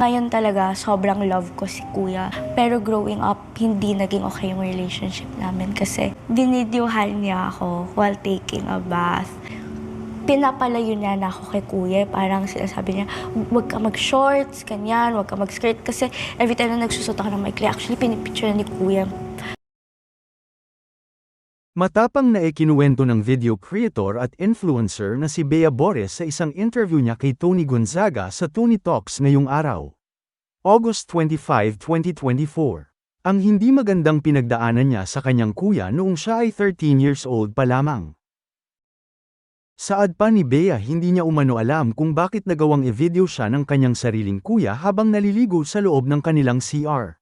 Ngayon talaga, sobrang love ko si kuya. Pero growing up, hindi naging okay yung relationship namin kasi binidyohan niya ako while taking a bath. Pinapalayo niya na ako kay kuya. Parang sinasabi niya, huwag ka mag-shorts, ganyan, huwag ka mag-skirt. Kasi every time na nagsusot ako ng maikli, actually pinipicture ni kuya. Matapang na ikinuwento ng video creator at influencer na si Bea Bores sa isang interview niya kay Tony Gonzaga sa Tony Talks ngayong araw. August 25, 2024. Ang hindi magandang pinagdaanan niya sa kanyang kuya noong siya ay 13 years old pa lamang. Saad pa ni Bea hindi niya umano alam kung bakit nagawang i-video siya ng kanyang sariling kuya habang naliligo sa loob ng kanilang CR.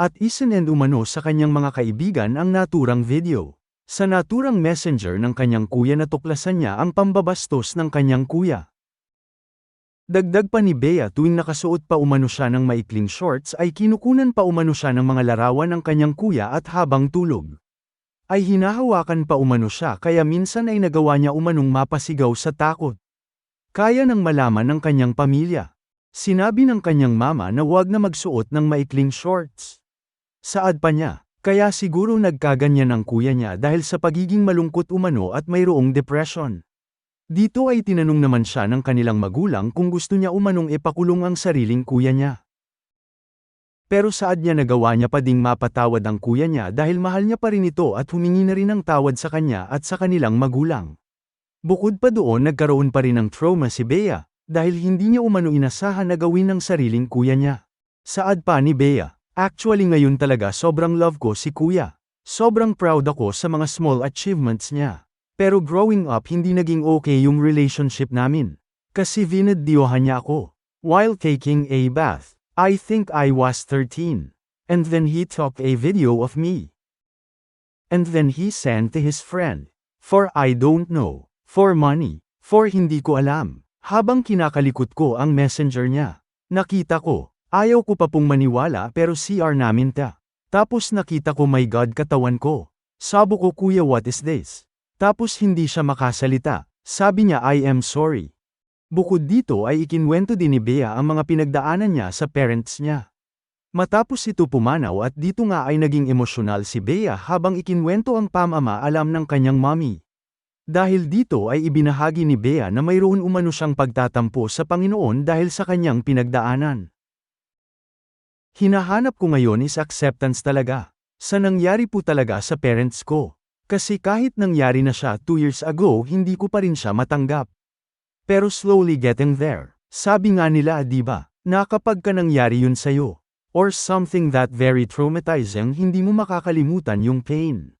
At isinend umano sa kanyang mga kaibigan ang naturang video. Sa naturang messenger ng kanyang kuya natuklasan niya ang pambabastos ng kanyang kuya. Dagdag pa ni Bea tuwing nakasuot pa umano siya ng maikling shorts ay kinukunan pa umano siya ng mga larawan ng kanyang kuya at habang tulog. Ay hinahawakan pa umano siya kaya minsan ay nagawa niya umanong mapasigaw sa takot. Kaya nang malaman ng kanyang pamilya. Sinabi ng kanyang mama na huwag na magsuot ng maikling shorts. Saad pa niya, kaya siguro nagkaganyan ang kuya niya dahil sa pagiging malungkot umano at mayroong depression. Dito ay tinanong naman siya ng kanilang magulang kung gusto niya umanong ipakulong ang sariling kuya niya. Pero saad niya nagawa niya pa ding mapatawad ang kuya niya dahil mahal niya pa rin ito at humingi na rin ng tawad sa kanya at sa kanilang magulang. Bukod pa doon nagkaroon pa rin ng trauma si Bea, dahil hindi niya umano inasahan na gawin ng sariling kuya niya. Saad pa ni Bea, actually ngayon talaga sobrang love ko si kuya. Sobrang proud ako sa mga small achievements niya. Pero growing up hindi naging okay yung relationship namin. Kasi vinadyohan niya ako. While taking a bath, I think I was 13. And then he took a video of me. And then he sent to his friend. For I don't know. For money. For hindi ko alam. Habang kinakalikot ko ang messenger niya. Nakita ko. Ayaw ko pa pong maniwala pero CR namin ta. Tapos nakita ko my God katawan ko. Sabo ko kuya what is this? Tapos hindi siya makasalita. Sabi niya I am sorry. Bukod dito ay ikinwento din ni Bea ang mga pinagdaanan niya sa parents niya. Matapos ito pumanaw at dito nga ay naging emosyonal si Bea habang ikinwento ang pamama alam ng kanyang mommy. Dahil dito ay ibinahagi ni Bea na mayroon umano siyang pagtatampo sa Panginoon dahil sa kanyang pinagdaanan. Hinahanap ko ngayon is acceptance talaga. Sa nangyari po talaga sa parents ko. Kasi kahit nangyari na siya 2 years ago hindi ko pa rin siya matanggap. Pero slowly getting there. Sabi nga nila di ba, na ka nangyari yun sa'yo, or something that very traumatizing hindi mo makakalimutan yung pain.